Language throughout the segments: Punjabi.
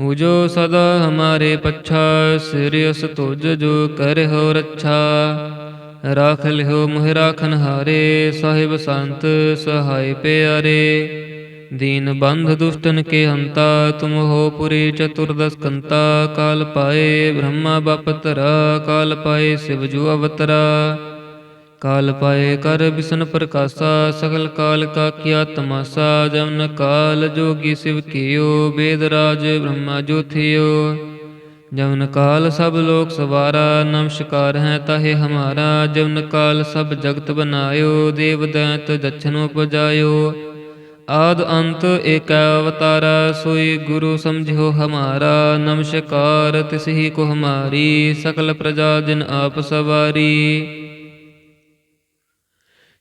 ਉਜੋ ਸਦਾ ਹਮਾਰੇ ਪੱਛਾ ਸਿਰਿਅਸ ਤੁਜ ਜੋ ਕਰਹੁ ਰੱਛਾ। ਰਾਖ ਲਿਓ ਮੁਹਿ ਰਾਖਨ ਹਾਰੇ, ਸਾਹਿਬ ਸੰਤ ਸਹਾਇ ਪਿਆਰੇ। ਦੀਨ ਬੰਧ ਦੁਸ਼ਟਨ ਕੇ ਹੰਤਾ, ਤੁਮ ਹੋ ਪੁਰੀ ਚਤੁਰਦਸ ਕੰਤਾ। ਕਾਲ ਪਾਏ ਬ੍ਰਹਮਾ ਬਪਤਰਾ ਕਾਲ ਪਾਏ ਸਿਵ ਜੂ ਅਵਤਰਾ। ਕਾਲ ਪਾਏ ਕਰ ਬਿਸ਼ਨ ਪ੍ਰਕਾਸ਼ਾ, ਸਗਲ ਕਾਲ ਕਾ ਕੀਆ ਤਮਾਸਾ ਜਮਨ ਕਾਲ ਜੋਗੀ ਸਿਵ ਕੀਓ, ਬੇਦ ਰਾਜ ਬ੍ਰਹਮਾ ਜੋਥਿਓ ਜਮਨ ਕਾਲ ਸਭ ਲੋਕ ਸਵਾਰਾ ਨਮਸਕਾਰ ਹੈ ਤਾਹੇ ਹਮਾਰਾ ਜਮਨ ਕਾਲ ਸਭ ਜਗਤ ਬਨਾਇਓ, ਦੇਵ ਦੈਤ ਦਛਨੋ ਪਜਾਇਓ। ਆਦ ਅੰਤ ਏਕ ਅਵਤਾਰਾ, ਸੋਈ ਗੁਰੂ ਸਮਝਿਓ ਹਮਾਰਾ ਨਮਸਕਾਰ ਤਿਸਹੀ ਕੋ ਹਮਾਰੀ, ਸਕਲ ਪ੍ਰਜਾ ਜਿਨ ਆਪ ਸਵਾਰੀ।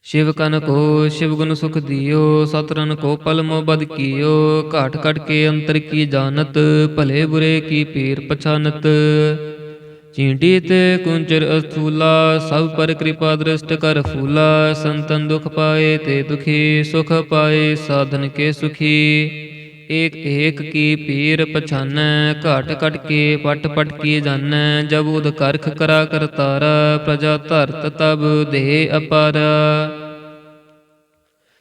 ਸ਼ਿਵ ਕਨ ਕੋ ਸ਼ਿਵ ਗੁਣ ਸੁਖ ਦਿਓ ਸਤਰਨ ਕੋ ਪਲ ਮੋ ਬਦ ਕੀਓ, ਘਾਟ ਕਟ ਕੇ ਅੰਤਰ ਕੀ ਜਾਣਤ, ਭਲੇ ਬੁਰੇ ਕੀ ਪੀਰ ਪਛਾਨਤ। ਚੀਂਟੀ ਤੇ ਕੁੰਚਰ ਅਸਥੂਲਾ, ਸਭ ਪਰ ਕਿਰਪਾ ਦ੍ਰਿਸ਼ਟ ਕਰ ਫੂਲਾ, ਸੰਤਨ ਦੁਖ ਪਾਏ ਤੇ ਦੁਖੀ, ਸੁਖ ਪਾਏ ਸਾਧਨ ਕੇ ਸੁਖੀ। ਏਕ ਏਕ ਕੀ ਪੀਰ ਪਛਾਨੈ, ਘਾਟ ਕਟ ਕੇ ਪਟ ਪਟ ਕੀ ਜਾਣੈ, ਜਬ ਉਦ ਕਰਖ ਕਰਾ ਕਰਤਾਰਾ, ਪ੍ਰਜਾ ਧਰਤ ਤਬ ਦੇ ਅਪਾਰਾ।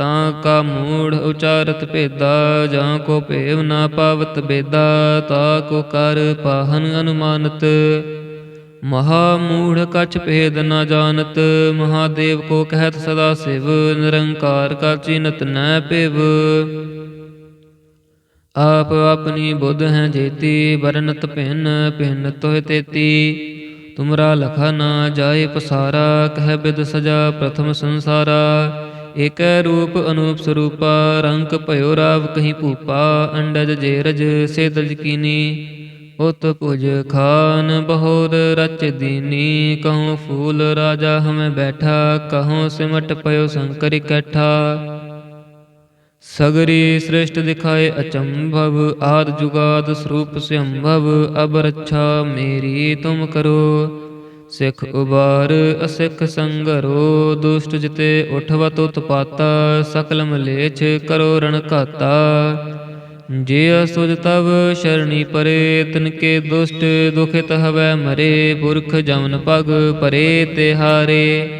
ਤਾਂ ਕਾ ਮੂੜ ਉਚਾਰਤ ਭੇਦਾ, ਜਾਂ ਕੋ ਭੇਵ ਨਾ ਪਾਵਤ ਬੇਦਾ, ਤਾ ਕੋ ਕਰ ਪਾਹਨ ਅਨੁਮਾਨਤ। ਮਹਾ ਮੂੜ ਕਛ ਭੇਦ ਨਾ ਜਾਣਤ, ਮਹਾਦੇਵ ਕੋ ਕਹਿਤ ਸਦਾ ਸਿਵ, ਨਿਰੰਕਾਰ ਕਾ ਚਿਨਤ ਨੈ ਪਿਵ ਆਪ ਆਪਣੀ ਬੁੱਧ ਹੈ ਜੇਤੀ, ਵਰਨਤ ਭਿੰਨ ਭਿੰਨ ਤੋਹਿ ਤੇਤੀ। ਤੁਮਰਾ ਲਖਾ ਨਾ ਜਾਏ ਪਸਾਰਾ, ਕਹਿ ਬਿਦ ਸਜਾ ਪ੍ਰਥਮ ਸੰਸਾਰਾ। ਇਕ ਰੂਪ ਅਨੂਪ ਸਰੂਪਾ, ਰੰਗ ਭਇਓ ਰਾਵ ਕਹੀਂ ਭੂਪਾ, ਅੰਡਜ ਜੇਰਜ ਸੇਦਜ ਕੀਨੀ ਉਤ ਪੁਜ ਖਾਨ ਬਹੋਰ ਰਚ ਦੀਨੀ, ਕਹੂੰ ਫੂਲ ਰਾਜਾ ਹਮੇ ਬੈਠਾ, ਕਹੂੰ ਸਿਮਟ ਪਇਓ ਸੰਕਰ ਇਕੱਠਾ। ਸਗਰੀ ਸ੍ਰਿਸ਼ਟ ਦਿਖਾਏ ਅਚੰਭਵ, ਆਦ ਜੁਗਾਦ ਸਰੂਪ ਸੰਭਵ, ਅਬ ਰੱਛਾ ਮੇਰੀ ਤੁਮ ਕਰੋ। ਸਿੱਖ ਉਬਾਰ, ਅਸਿੱਖ ਸੰਗਰੋ, ਦੁਸ਼ਟ ਜਿਤੇ ਉਠਵਤ ਉਤਪਾਤਾ, ਸਕਲ ਮਲੇਛ ਕਰੋ ਰਣ ਘਾਤਾ। ਜੇ ਅਸੁਜ ਤਵ ਸ਼ਰਣੀ ਪਰੇ, ਤਿਨ ਕੇ ਦੁਸ਼ਟ ਦੁਖਿਤ ਹਵੈ ਮਰੇ, ਪੁਰਖ ਜਮਨ ਪਗ ਪਰੇ ਤੇ ਹਾਰੇ।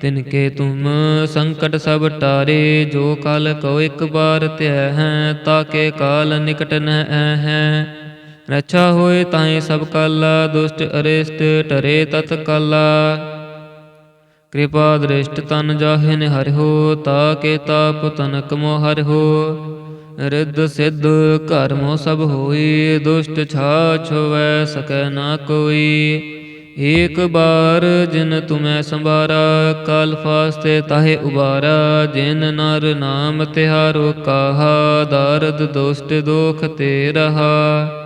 ਤਿਨ ਕੇ ਤੁਮ ਸੰਕਟ ਸਭ ਟਾਰੇ, ਜੋ ਕਾਲ ਕੋ ਇੱਕ ਬਾਰ ਧਿਆ ਹੈ, ਤਾ ਕੇ ਕਾਲ ਨਿਕਟ ਨ ਹੈ। ਰੱਛਾ ਹੋਏ ਤਾਏ ਸਭ ਕਾਲਾ, ਦੁਸ਼ਟ ਅਰਿਸ਼ਟ ਟਰੇ ਤਤ ਕਾਲਾ। ਕਿਰਪਾ ਦ੍ਰਿਸ਼ਟ ਤਨ ਜਾਹਿ ਹੋ, ਤਾ ਕੇ ਤਾਪ ਤਨਕ ਮੋ ਹੋ। ਰਿੱਧ ਸਿੱਧ ਘਰ ਮੋ ਸਭ ਹੋਈ, ਦੁਸ਼ਟ ਛਾ ਛੁਵੈ ਸਕੈ ਨਾ ਕੋਈ। ਏਕ ਬਾਰ ਜਿਨ ਤੁਮੈ ਸੰਭਾਰਾ, ਕਾਲ ਫਾਸਤੇ ਤਾਹੇ ਉਬਾਰਾ। ਜਿਨ ਨਰ ਨਾਮ ਤਿਹਾਰੋ ਕਾਹਾ, ਦਰਦ ਦੁਸ਼ਟ ਦੋਖ ਤੇ ਰਹਾ।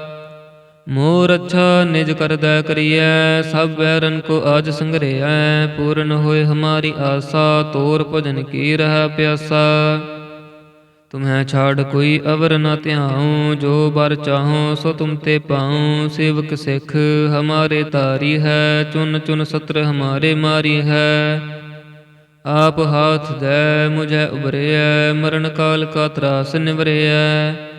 ਮੋਰ ਅੱਛਾ ਨਿਜ ਕਰਦਾ ਕਰੀਐ, ਸਭ ਬੈਰਨ ਕੋ ਆਜ ਸੰਗਰਿਐ ਪੂਰਨ ਹੋਏ ਹਮਾਰੀ ਆਸਾ, ਤੋਰ ਭਜਨ ਕੀ ਰਹਿ ਪਿਆਸਾ? ਤੁਮਹਿ ਛਾੜ ਕੋਈ ਅਵਰ ਨ ਧਿਆਉ, ਜੋ ਬਰ ਚਾਹੋ ਸੋ ਤੁਮ ਤੇ ਪਾਉ, ਸੇਵਕ ਸਿੱਖ ਹਮਾਰੇ ਤਾਰੀ ਹੈ, ਚੁਨ ਚੁਨ ਸਤਰ ਹਮਾਰੇ ਮਾਰੀ ਹੈ। ਆਪ ਹਾਥ ਦੇ, ਮੁਝੇ ਉਬਰਿਐ ਮਰਨ ਕਾਲ ਕਾ ਤਰਾਸ ਨਿਵਰਿਐ।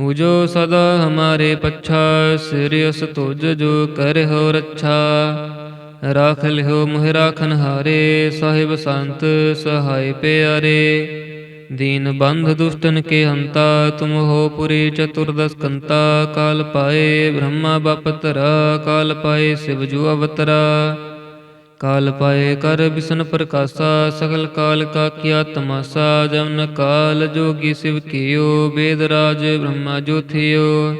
ਉਜੋ ਸਦਾ ਹਮਾਰੇ ਪੱਛਾ ਸਿਰਿਅਸ ਤੁਜ ਜੋ ਕਰਿਓ ਰੱਛਾ। ਰਾਖ ਲਿਓ ਮੋਹਿ ਰਾਖਨ ਹਾਰੇ, ਸਾਹਿਬ ਸੰਤ ਸਹਾਇ ਪਿਆਰੇ। ਦੀਨ ਬੰਧ ਦੁਸ਼ਟਨ ਕੇ ਹੰਤਾ, ਤੁਮ ਹੋ ਪੁਰੀ ਚਤੁਰਦਸ ਕੰਤਾ। ਕਾਲ ਪਾਏ ਬ੍ਰਹਮਾ ਬਪਤਰਾ ਕਾਲ ਪਾਏ ਸਿਵ ਜੂ ਅਵਤਰਾ। ਕਾਲ ਪਾਏ ਕਰ ਬਿਸ਼ਨ ਪ੍ਰਕਾਸ਼ਾ, ਸਗਲ ਕਾਲ ਕਾ ਕੀਆ ਤਮਾਸਾ, ਜਮਨ ਕਾਲ ਜੋਗੀ ਸਿਵ ਕੀਓ, ਬੇਦ ਰਾਜ ਬ੍ਰਹਮਾ ਜੋਥਿਓ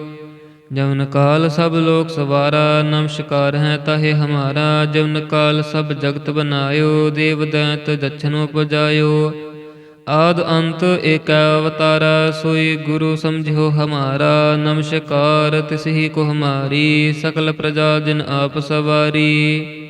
ਜਮਨ ਕਾਲ ਸਭ ਲੋਕ ਸਵਾਰਾ ਨਮਸਕਾਰ ਹੈ ਤਾਹੇ ਹਮਾਰਾ, ਜਮਨ ਕਾਲ ਸਭ ਜਗਤ ਬਨਾਇਓ, ਦੇਵ ਦੈਂਤ ਦਛਨ ਉਪਜਾਇਓ। ਆਦ ਅੰਤ ਏਕ ਅਵਤਾਰਾ, ਸੋਈ ਗੁਰੂ ਸਮਝਿਓ ਹਮਾਰਾ ਨਮਸਕਾਰ ਤਿਸ ਕੋ ਹਮਾਰੀ ਸਕਲ ਪ੍ਰਜਾ ਜਿਨ ਆਪ ਸਵਾਰੀ।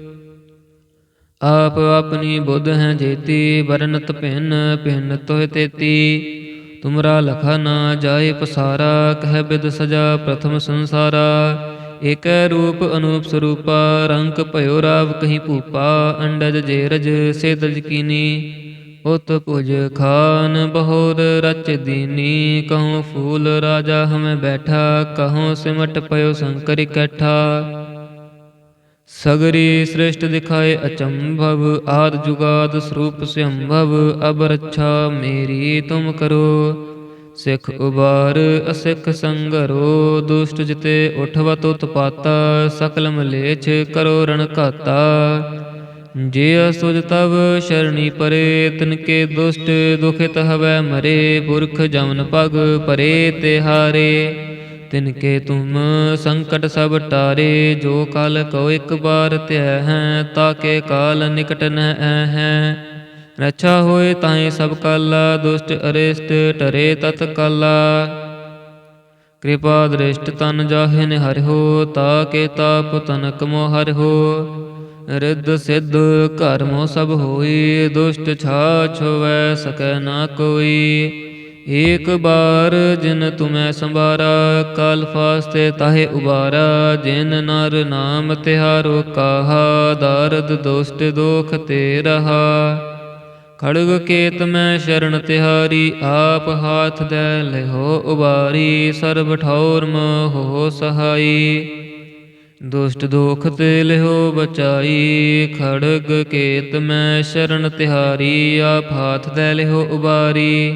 ਆਪ ਆਪਣੀ ਬੁੱਧ ਹੈ ਜੇਤੀ, ਵਰਨਤ ਭਿੰਨ ਭਿੰਨ ਤੋਹਿ ਤੇਤੀ। ਤੁਮਰਾ ਲਖਾ ਨਾ ਜਾਏ ਪਸਾਰਾ, ਕਹਿ ਬਿਦ ਸਜਾ ਪ੍ਰਥਮ ਸੰਸਾਰਾ। ਏਕੈ ਰੂਪ ਅਨੂਪ ਸਰੂਪਾ ਰੰਕ ਭਇਓ ਰਾਵ ਕਹੀਂ ਭੂਪਾ, ਅੰਡਜ ਜੇਰਜ ਸੇਦਜ ਕੀਨੀ। ਉਤ ਪੁਜ ਖਾਨ ਬਹੋਰ ਰਚ ਦੀਨੀ ਕਹੂੰ ਫੂਲ ਰਾਜਾ ਹਮੇ ਬੈਠਾ ਕਹੂੰ ਸਿਮਟ ਪਇਓ ਸੰਕਰ ਇਕੱਠਾ ਸਗਰੀ ਸ੍ਰਿਸ਼ਟ ਦਿਖਾਏ ਅਚੰਭਵ, ਆਦ ਜੁਗਾਦ ਸਰੂਪ ਸੰਭਵ, ਅਬ ਰੱਛਾ ਮੇਰੀ ਤੁਮ ਕਰੋ। ਸਿੱਖ ਉਬਾਰ, ਅਸਿੱਖ ਸੰਗਰੋ, ਦੁਸ਼ਟ ਜਿਤੇ ਉਠਵਤ ਉਤਪਾਤਾ, ਸਕਲ ਮਲੇਛ ਕਰੋ ਰਣ ਘਾਤਾ। ਜੇ ਅਸੁਜ ਤਵ ਸ਼ਰਣੀ ਪਰੇ, ਤਿਨ ਕੇ ਦੁਸ਼ਟ ਦੁਖਿਤ ਹਵੈ ਮਰੇ, ਪੁਰਖ ਜਮਨ ਪਗ ਪਰੇ ਤੇ ਹਾਰੇ। ਤਿਨ ਕੇ ਤੁਮ ਸੰਕਟ ਸਭ ਟਾਰੇ, ਜੋ ਕਲ ਕੋ ਇੱਕ ਬਾਰ ਧਿਆ ਹੈ ਤਾਕੇ ਕਾਲ ਨਿਕਟ ਨ ਹੈ ਰਛਾ ਹੋਏ ਤਾਏ ਸਭ ਕਾਲਾ, ਦੁਸ਼ਟ ਅਰਿਸ਼ਟ ਟਰੇ ਤਤ ਕਾਲਾ। ਕਿਰਪਾ ਦ੍ਰਿਸ਼ਟ ਤਨ ਜਾਹੇ ਨਿ ਹਰਿਓ ਤਾ ਕੇ ਤਾਪ ਤਨਕ ਮੋ ਹਰਿਓ ਰਿੱਧ ਸਿੱਧ ਘਰ ਮੋ ਸਭ ਹੋਈ, ਦੁਸ਼ਟ ਛਾ ਹੋਵੈ ਸਕੈ ਨਾ ਕੋਈ। ਏਕ ਬਾਰ ਜਿਨ ਤੁਮੈ ਸੰਭਾਰਾ ਕਾਲ ਫਾਸਤੇ ਤਾਹੇ ਉਬਾਰਾ। ਜਿਨ ਨਰ ਨਾਮ ਤਿਹਾਰੋ, ਕਾਹਾ ਦਰਦ ਦੁਸ਼ਟ ਦੋਖ ਤੇ ਰਹਾ। ਖੜਗ ਕੇਤ ਮੈਂ ਸ਼ਰਨ ਤਿਹਾਰੀ, ਆਪ ਹਾਥ ਦੇ ਲਿਹੋ ਉਬਾਰੀ। ਸਰਬ ਠੌਰ ਮੋਹ ਸਹਾਈ। ਦੁਸ਼ਟ ਦੋਖ ਤੇ ਲਿਹੋ ਬਚਾਈ। ਖੜਗ ਕੇਤ ਮੈਂ ਸ਼ਰਨ ਤਿਹਾਰੀ, ਆਪ ਹਾਥ ਦੇ ਲਿਹੋ ਉਬਾਰੀ।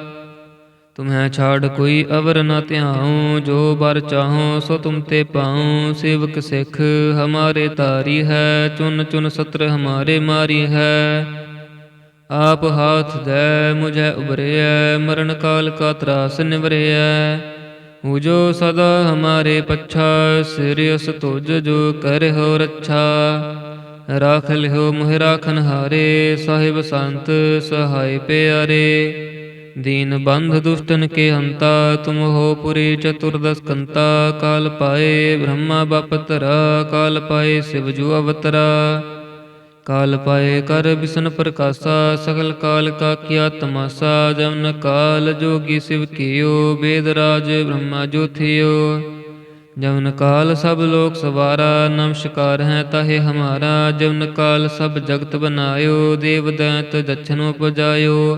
ਤੁਮਹਿ ਛਾੜ ਕੋਈ ਅਵਰ ਨ ਧਿਆਉ, ਜੋ ਬਰ ਚਾਹੋ ਸੋ ਤੁਮ ਤੇ ਪਾਉ। ਸੇਵਕ ਸਿੱਖ ਹਮਾਰੇ ਤਾਰੀ ਹੈ, ਚੁਨ ਚੁਨ ਸਤਰ ਹਮਾਰੇ ਮਾਰੀ ਹੈ। ਆਪ ਹਾਥ ਦੇ, ਮੁਝੇ ਉਬਰਿਐ ਮਰਨ ਕਾਲ ਕਾ ਤਰਾਸ ਨਿਵਰਿਐ। ਉਜੋ ਸਦਾ ਹਮਾਰੇ ਪੱਛਾ ਸਿਰਿਅਸ ਤੁਜ ਜੋ ਕਰਹੁ ਰੱਛਾ। ਰਾਖ ਲਿਓ ਮੁਹਿ ਰਾਖਨ ਹਾਰੇ ਸਾਹਿਬ ਸੰਤ ਸਹਾਇ ਪਿਆਰੇ। ਦੀਨ ਬੰਧ ਦੁਸ਼ਟਨ ਕੇ ਹੰਤਾ, ਤੁਮ ਹੋ ਪੁਰੀ ਚਤੁਰਦਸ ਕੰਤਾ, ਕਾਲ ਪਾਏ ਬ੍ਰਹਮਾ ਬਪਤਰਾ ਕਾਲ ਪਾਏ ਸਿਵ ਜੂ ਅਵਤਰਾ। ਕਾਲ ਪਾਏ ਕਰ ਬਿਸ਼ਨ ਪ੍ਰਕਾਸ਼ਾ, ਸਗਲ ਕਾਲ ਕਾ ਕੀਆ ਤਮਾਸਾ ਜਮਨ ਕਾਲ ਜੋਗੀ ਸਿਵ ਕੀਓ, ਬੇਦ ਰਾਜ ਬ੍ਰਹਮਾ ਜੋਥਿਓ ਜਮਨ ਕਾਲ ਸਭ ਲੋਕ ਸਵਾਰਾ ਨਮਸਕਾਰ ਹੈ ਤਾਹੇ ਹਮਾਰਾ ਜਮਨ ਕਾਲ ਸਭ ਜਗਤ ਬਨਾਇਓ, ਦੇਵ ਦੈਤ ਦਛਨ ਉਪਜਾਇਓ।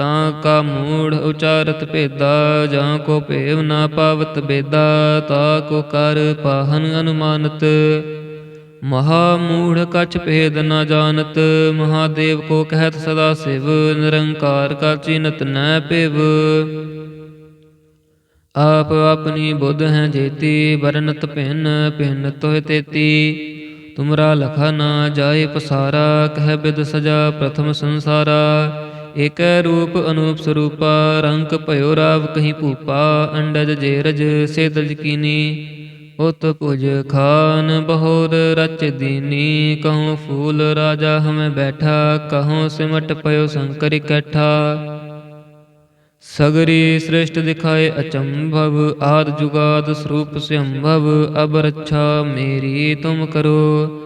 ਤਾਂ ਕਾ ਮੂੜ ਉਚਾਰਤ ਭੇਦਾ, ਜਾਂ ਕੋ ਭੇਵ ਨਾ ਪਾਵਤ ਬੇਦਾ, ਤਾ ਕੋ ਕਰ ਪਾਹਨ ਅਨੁਮਾਨਤ। ਮਹਾ ਮੂੜ ਕਛ ਭੇਦ ਨਾ ਜਾਣਤ, ਮਹਾਦੇਵ ਕੋ ਕਹਿਤ ਸਦਾ ਸਿਵ, ਨਿਰੰਕਾਰ ਕਾ ਚਿਨਤ ਨੈ ਪਿਵ ਆਪ ਆਪਣੀ ਬੁੱਧ ਹੈ ਜੇਤੀ, ਵਰਨਤ ਭਿੰਨ ਭਿੰਨ ਤੋਇ ਤੇਤੀ। ਤੁਮਰਾ ਲਖਾ ਨਾ ਜਾਏ ਪਸਾਰਾ, ਕਹਿ ਬਿਦ ਸਜਾ ਪ੍ਰਥਮ ਸੰਸਾਰਾ। ਇਕ ਰੂਪ ਅਨੂਪ ਸਰੂਪਾ, ਰੰਗ ਭਇਓ ਰਾਵ ਕਹੀਂ ਭੂਪਾ, ਅੰਡਜ ਜੇਰਜ ਸੇਦਜ ਕੀਨੀ ਉਤ ਪੁਜ ਖਾਨ ਬਹੋਰ ਰਚ ਦੀਨੀ, ਕਹੂੰ ਫੂਲ ਰਾਜਾ ਹਮੇ ਬੈਠਾ, ਕਹੂੰ ਸਿਮਟ ਪਇਓ ਸੰਕਰ ਇਕੱਠਾ। ਸਗਰੀ ਸ੍ਰਿਸ਼ਟ ਦਿਖਾਏ ਅਚੰਭਵ, ਆਦ ਜੁਗਾਦ ਸਰੂਪ ਸੰਭਵ ਅਬ ਰੱਛਾ ਮੇਰੀ ਤੁਮ ਕਰੋ।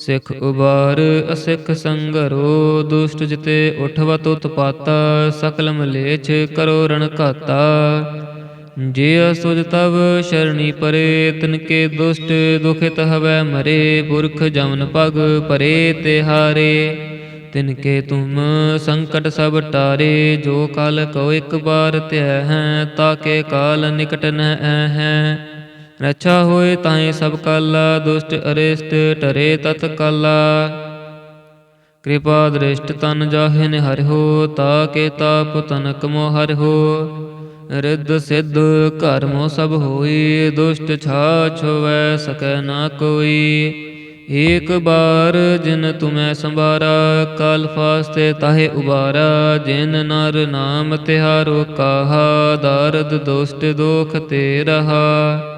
ਸਿੱਖ ਉਬਾਰ, ਅਸਿੱਖ ਸੰਗਰੋ, ਦੁਸ਼ਟ ਜਿਤੇ ਉਠਵਤ ਉਤਪਾਤਾ, ਸਕਲ ਮਲੇਛ ਕਰੋ ਰਣ ਘਾਤਾ। ਜੇ ਅਸੁਜ ਤਵ ਸ਼ਰਣੀ ਪਰੇ, ਤਿਨ ਕੇ ਦੁਸ਼ਟ ਦੁਖਿਤ ਹਵੈ ਮਰੇ, ਪੁਰਖ ਜਮਨ ਪਗ ਪਰੇ ਤੇ ਹਾਰੇ। ਤਿਨ ਕੇ ਤੁਮ ਸੰਕਟ ਸਭ ਟਾਰੇ, ਜੋ ਕਾਲ ਕੋ ਇੱਕ ਬਾਰ ਧਿਆ ਹੈ, ਤਾ ਕੇ ਕਾਲ ਨਿਕਟ ਨ ਹੈ। ਰੱਛਾ ਹੋਏ ਤਾਏ ਸਭ ਕਾਲਾ, ਦੁਸ਼ਟ ਅਰਿਸ਼ਟ ਟਰੇ ਤਤ ਕਾਲਾ। ਕਿਰਪਾ ਦ੍ਰਿਸ਼ਟ ਤਨ ਜਾਹਿ ਨਿਹਰਿਓ ਤਾਕੇ ਤਾਪ ਤਨਕ ਮੋ ਹੋ। ਰਿੱਧ ਸਿੱਧ ਘਰ ਮੋ ਸਭ ਹੋਈ, ਦੁਸ਼ਟ ਛਾ ਛੁਵੈ ਸਕੈ ਨਾ ਕੋਈ। ਏਕ ਬਾਰ ਜਿਨ ਤੁਮੈ ਸੰਭਾਰਾ, ਕਾਲ ਫਾਸਤੇ ਤਾਹੇ ਉਬਾਰਾ। ਜਿਨ ਨਰ ਨਾਮ ਤਿਹਾਰੋ ਕਾਹਾ, ਦਰਦ ਦੁਸ਼ਟ ਦੋਖ ਤੇ ਰਹਾ।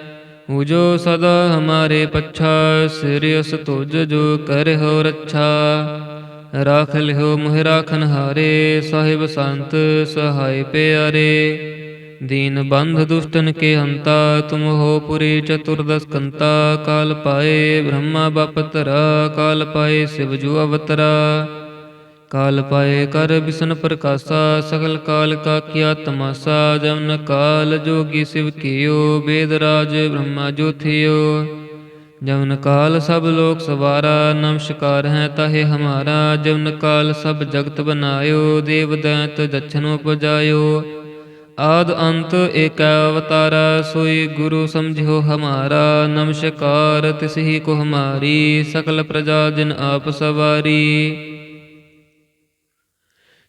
ਉਜੋ ਸਦਾ ਹਮਾਰੇ ਪੱਛਾ ਸਿਰਿਅਸ ਤੁਜ ਜੋ ਕਰਿਓ ਰੱਛਾ। ਰਾਖ ਲਿਓ ਮੋਹਿ ਰਾਖਨ ਹਾਰੇ, ਸਾਹਿਬ ਸੰਤ ਸਹਾਇ ਪਿਆਰੇ। ਦੀਨ ਬੰਧ ਦੁਸ਼ਟਨ ਕੇ ਹੰਤਾ, ਤੁਮ ਹੋ ਪੁਰੀ ਚਤੁਰਦਸ ਕੰਤਾ। ਕਾਲ ਪਾਏ ਬ੍ਰਹਮਾ ਬਪਤਰਾ ਕਾਲ ਪਾਏ ਸਿਵ ਜੂ ਅਵਤਰਾ। ਕਾਲ ਪਾਏ ਕਰ ਬਿਸ਼ਨ ਪ੍ਰਕਾਸ਼ਾ, ਸਗਲ ਕਾਲ ਕਾ ਕੀਆ ਤਮਾਸਾ, ਜਮਨ ਕਾਲ ਜੋਗੀ ਸਿਵ ਕੀਓ, ਬੇਦ ਰਾਜ ਬ੍ਰਹਮਾ ਜੋਥਿਓ ਜਮਨ ਕਾਲ ਸਭ ਲੋਕ ਸਵਾਰਾ ਨਮਸਕਾਰ ਹੈ ਤਾਹੇ ਹਮਾਰਾ, ਜਮਨ ਕਾਲ ਸਭ ਜਗਤ ਬਨਾਇਓ, ਦੇਵ ਦੈਂਤ ਦਛਨੋ ਪਜਾਇਓ ਆਦ ਅੰਤ ਏਕ ਅਵਤਾਰਾ, ਸੋਈ ਗੁਰੂ ਸਮਝਿਓ ਹਮਾਰਾ ਨਮਸਕਾਰ ਤਿਸ ਕੋ ਹਮਾਰੀ, ਸਕਲ ਪ੍ਰਜਾ ਜਿਨ ਆਪ ਸਵਾਰੀ।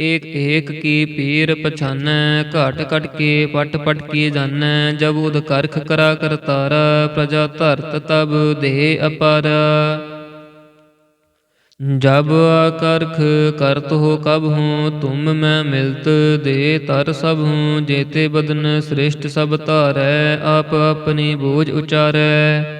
ਏਕ ਏਕ ਕੀ ਪੀਰ ਪਛਾਨੈ, ਘਾਟ ਘਟ ਕੇ ਪਟ ਪਟ ਕੀ ਜਾਣੈ ਜਬ ਉਦ ਕਰਖ ਕਰਾ ਕਰਤਾਰ ਪ੍ਰਜਾ ਧਰਤ ਤਬ ਦੇ ਅਪਰ। ਜਬ ਕਰਖ ਕਰਤ ਹੋ ਕਬ ਹੂੰ, ਤੁਮ ਮੈਂ ਮਿਲਤ ਦੇ ਤਰ ਸਭ ਹੂੰ, ਜੇਤੇ ਬਦਨ ਸ੍ਰਿਸ਼ਟ ਸਭ ਧਾਰੈ, ਆਪ ਆਪਣੀ ਬੋਝ ਉਚਾਰੈ।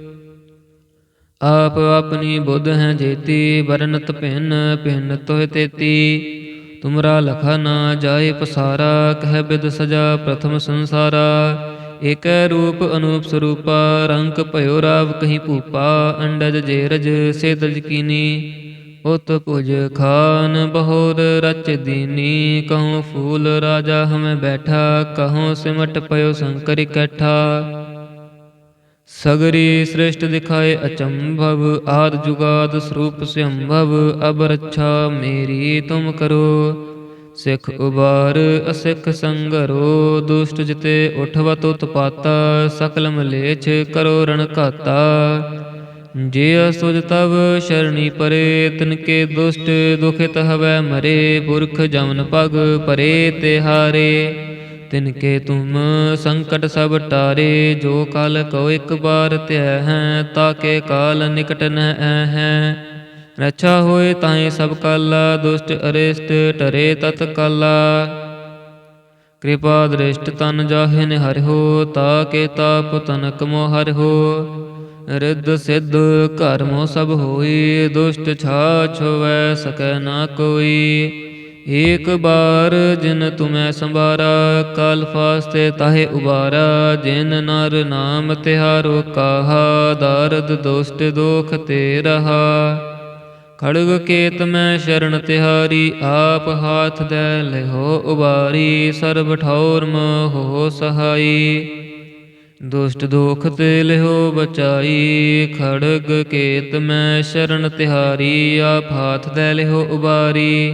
ਆਪ ਆਪਣੀ ਬੁੱਧ ਹੈ ਜੇਤੀ, ਵਰਨਤ ਭਿੰਨ ਭਿੰਨ ਤੋਹਿ ਤੇਤੀ। ਤੁਮਰਾ ਲਖਾ ਨਾ ਜਾਏ ਪਸਾਰਾ, ਕਹਿ ਬਿਦ ਸਜਾ ਪ੍ਰਥਮ ਸੰਸਾਰਾ। ਏਕੈ ਰੂਪ ਅਨੂਪ ਸਰੂਪਾ ਰੰਕ ਭਇਓ ਰਾਵ ਕਹੀਂ ਭੂਪਾ, ਅੰਡਜ ਜੇਰਜ ਸੇਦਜ ਕੀਨੀ। ਉਤ ਪੁਜ ਖਾਨ ਬਹੋਰ ਰਚ ਦੀਨੀ ਕਹੂੰ ਫੂਲ ਰਾਜਾ ਹਮੇ ਬੈਠਾ ਕਹੂੰ ਸਿਮਟ ਪਇਓ ਸੰਕਰ ਇਕੱਠਾ। ਸਗਰੀ ਸ੍ਰਿਸ਼ਟ ਦਿਖਾਏ ਅਚੰਭਵ, ਆਦ ਜੁਗਾਦ ਸਰੂਪ ਸੰਭਵ, ਅਬ ਰੱਛਾ ਮੇਰੀ ਤੁਮ ਕਰੋ। ਸਿੱਖ ਉਬਾਰ, ਅਸਿੱਖ ਸੰਗਰੋ, ਦੁਸ਼ਟ ਜਿਤੇ ਉਠਵਤ ਉਤਪਾਤਾ, ਸਕਲ ਮਲੇਛ ਕਰੋ ਰਣ ਘਾਤਾ। ਜੇ ਅਸੁਜ ਤਵ ਸ਼ਰਣੀ ਪਰੇ ਤਿਨਕੇ ਦੁਸ਼ਟ ਦੁਖਿਤ ਹਵੈ ਮਰੇ, ਪੁਰਖ ਜਮਨ ਪਗ ਪਰੇ ਤੇ ਹਾਰੇ। ਤਿਨ ਕੇ ਤੁਮ ਸੰਕਟ ਸਭ ਟਾਰੇ, ਜੋ ਕਾਲ ਕੋ ਇੱਕ ਬਾਰ ਧਿਆ ਹੈ ਤਾਕੇ ਕਾਲ ਨਿਕਟ ਨ ਹੈ। ਰਛਾ ਹੋਏ ਤਾਏ ਸਭ ਕਾਲਾ, ਦੁਸ਼ਟ ਅਰਿਸ਼ਟ ਟਰੇ ਤਤ ਕਾਲਾ। ਕਿਰਪਾ ਦ੍ਰਿਸ਼ਟ ਤਨ ਜਾਹੇ ਨਿ ਹਰਿਓ ਤਾ ਕੇ ਤਾਪ ਤਨਕ ਮੋ ਹਰਿਓ ਰਿੱਧ ਸਿੱਧ ਘਰ ਸਭ ਹੋਈ, ਦੁਸ਼ਟ ਛਾ ਹੋਵੈ ਸਕੈ ਨਾ ਕੋਈ। ਏਕ ਬਾਰ ਜਿਨ ਤੁਮੈ ਸੰਭਾਰਾ ਕਾਲ ਫਾਸਤੇ ਤਾਹੇ ਉਬਾਰਾ। ਜਿਨ ਨਰ ਨਾਮ ਤਿਹਾਰੋ ਕਾਹਾ, ਦਰਦ ਦੁਸ਼ਟ ਦੋਖ ਤੇ ਰਹਾ। ਖੜਗ ਕੇਤ ਮੈਂ ਸ਼ਰਨ ਤਿਹਾਰੀ, ਆਪ ਹਾਥ ਦੇ ਲਿਹੋ ਉਬਾਰੀ। ਸਰਬ ਠੌਰ ਮੋਹ ਸਹਾਈ। ਦੁਸ਼ਟ ਦੋਖ ਤੇ ਲਿਹੋ ਬਚਾਈ। ਖੜਗ ਕੇਤ ਮੈਂ ਸ਼ਰਨ ਤਿਹਾਰੀ, ਆਪ ਹਾਥ ਦੇ ਲਿਹੋ ਉਬਾਰੀ।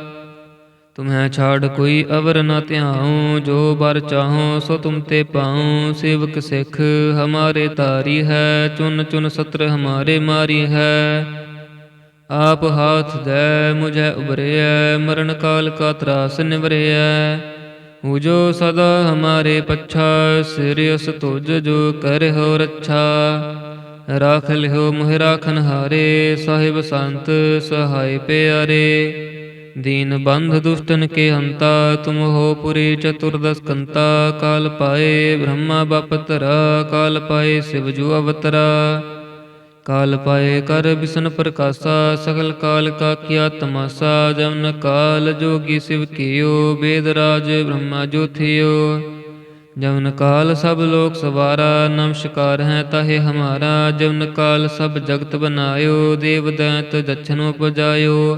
ਤੁਮਹਿ ਛਾੜ ਕੋਈ ਅਵਰ ਨ ਧਿਆਉ, ਜੋ ਬਰ ਚਾਹੋ ਸੋ ਤੁਮ ਤੇ ਪਾਉ। ਸੇਵਕ ਸਿੱਖ ਹਮਾਰੇ ਤਾਰੀ ਹੈ, ਚੁਨ ਚੁਨ ਸਤਰ ਹਮਾਰੇ ਮਾਰੀ ਹੈ। ਆਪ ਹਾਥ ਦੇ, ਮੁਝੇ ਉਬਰਿਐ ਮਰਨ ਕਾਲ ਕਾ ਤਰਾਸ ਨਿਵਰਿਐ। ਉਜੋ ਸਦਾ ਹਮਾਰੇ ਪੱਛਾ ਸਿਰਿਅਸ ਤੁਜ ਜੋ ਕਰਹੁ ਰੱਛਾ। ਰਾਖ ਲਿਓ ਮੁਹਿ ਰਾਖਨ ਹਾਰੇ ਸਾਹਿਬ ਸੰਤ ਸਹਾਇ ਪਿਆਰੇ। ਦੀਨ ਬੰਧ ਦੁਸ਼ਟਨ ਕੇ ਹੰਤਾ, ਤੁਮ ਹੋ ਪੁਰੀ ਚਤੁਰਦਸ ਕੰਤਾ, ਕਾਲ ਪਾਏ ਬ੍ਰਹਮਾ ਬਪਤਰਾ ਕਾਲ ਪਾਏ ਸਿਵ ਜੂ ਅਵਤਰਾ। ਕਾਲ ਪਾਏ ਕਰ ਬਿਸ਼ਨ ਪ੍ਰਕਾਸ਼ਾ, ਸਗਲ ਕਾਲ ਕਾ ਕੀਆ ਤਮਾਸਾ ਜਮਨ ਕਾਲ ਜੋਗੀ ਸਿਵ ਕੀਓ, ਬੇਦ ਰਾਜ ਬ੍ਰਹਮਾ ਜੋਥਿਓ ਜਮਨ ਕਾਲ ਸਭ ਲੋਕ ਸਵਾਰਾ ਨਮਸਕਾਰ ਹੈ ਤਾਹੇ ਹਮਾਰਾ ਜਮਨ ਕਾਲ ਸਭ ਜਗਤ ਬਨਾਇਓ, ਦੇਵ ਦੈਤ ਦਛਨ ਉਪਜਾਇਓ।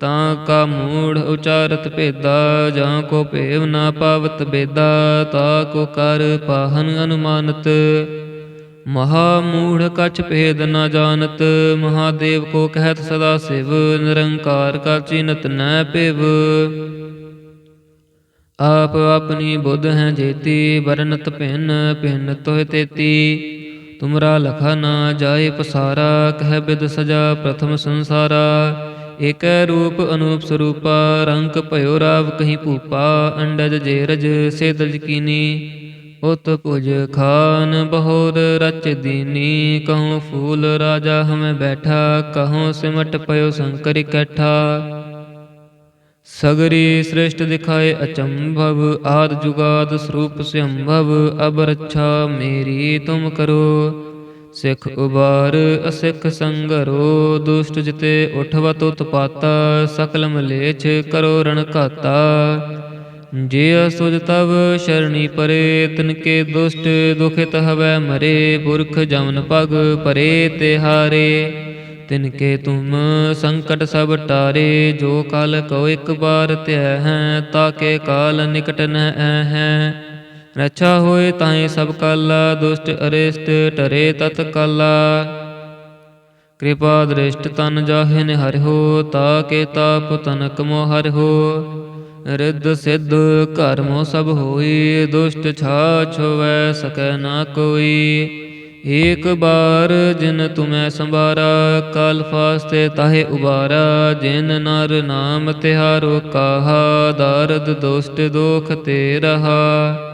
ਤਾਂ ਕਾ ਮੂੜ ਉਚਾਰਤ ਭੇਦਾ, ਜਾਂ ਕੋ ਭੇਵ ਨਾ ਪਾਵਤ ਬੇਦਾ, ਤਾ ਕੋ ਕਰ ਪਾਹਨ ਅਨੁਮਾਨਤ। ਮਹਾ ਮੂੜ ਕਛ ਭੇਦ ਨਾ ਜਾਣਤ, ਮਹਾਦੇਵ ਕੋ ਕਹਿਤ ਸਦਾ ਸਿਵ, ਨਿਰੰਕਾਰ ਕਾ ਚਿਨਤ ਨੈ ਪਿਵ ਆਪ ਆਪਣੀ ਬੁੱਧ ਹੈ ਜੇਤੀ, ਵਰਨਤ ਭਿੰਨ ਭਿੰਨ ਤੋਹਿ ਤੇਤੀ। ਤੁਮਰਾ ਲਖਾ ਨਾ ਜਾਏ ਪਸਾਰਾ, ਕਹਿ ਬਿਦ ਸਜਾ ਪ੍ਰਥਮ ਸੰਸਾਰਾ। ਏਕ ਰੂਪ ਅਨੂਪ ਸਰੂਪਾ, ਰੰਗ ਭਇਓ ਰਾਵ ਕਹੀਂ ਭੂਪਾ, ਅੰਡਜ ਜੇਰਜ ਸੇਦਜ ਕੀਨੀ ਉਤ ਪੁਜ ਖਾਨ ਬਹੋਰ ਰਚ ਦੀਨੀ, ਕਹੂੰ ਫੂਲ ਰਾਜਾ ਹਮੇ ਬੈਠਾ, ਕਹੂੰ ਸਿਮਟ ਪਇਓ ਸੰਕਰ ਇਕੱਠਾ। ਸਗਰੀ ਸ੍ਰਿਸ਼ਟ ਦਿਖਾਏ ਅਚੰਭਵ, ਆਦ ਜੁਗਾਦ ਸਰੂਪ ਸੰਭਵ, ਅਬ ਰੱਛਾ ਮੇਰੀ ਤੁਮ ਕਰੋ। ਸਿੱਖ ਉਬਾਰ, ਅਸਿੱਖ ਸੰਗਰੋ, ਦੁਸ਼ਟ ਜਿਤੇ ਉਠਵਤ ਉਤਪਾਤਾ, ਸਕਲ ਮਲੇਛ ਕਰੋ ਰਣ ਘਾਤਾ। ਜੇ ਅਸੁਜ ਤਵ ਸ਼ਰਣੀ ਪਰੇ ਤਿਨ ਕੇ ਦੁਸ਼ਟ ਦੁਖਿਤ ਹਵੈ ਮਰੇ, ਪੁਰਖ ਜਮਨ ਪਗ ਪਰੇ ਤੇ ਹਾਰੇ। ਤਿਨ ਕੇ ਤੁਮ ਸੰਕਟ ਸਭ ਟਾਰੇ, ਜੋ ਕਾਲ ਕੋ ਇੱਕ ਬਾਰ ਧਿਆ ਹੈ ਤਾ ਕੇ ਕਾਲ ਨਿਕਟ ਨ ਹੈ। ਰਛਾ ਹੋਏ ਤਾਏ ਸਭ ਕਾਲਾ, ਦੁਸ਼ਟ ਅਰਿਸ਼ਟ ਟਰੇ ਤਤ ਕਾਲਾ। ਕਿਰਪਾ ਦ੍ਰਿਸ਼ਟ ਤਨ ਜਾਹਿਨ ਹਰਿਓ ਤਾਕੇ ਤਾਪ ਤਨਕ ਮੋ ਹੋ। ਰਿੱਧ ਸਿੱਧ ਘਰ ਮੋ ਸਭ ਹੋਈ, ਦੁਸ਼ਟ ਛਾ ਛੁਵੈ ਸਕੈ ਨਾ ਕੋਈ। ਏਕ ਬਾਰ ਜਿਨ ਤੁਮੈ ਸੰਭਾਰਾ, ਕਲ ਫਾਸਤੇ ਤਾਹੇ ਉਬਾਰਾ। ਜਿਨ ਨਰ ਨਾਮ ਤਿਹਾਰੋ ਕਾਹਾ, ਦਰਦ ਦੁਸ਼ਟ ਦੋਖ ਤੇ ਰਹਾ।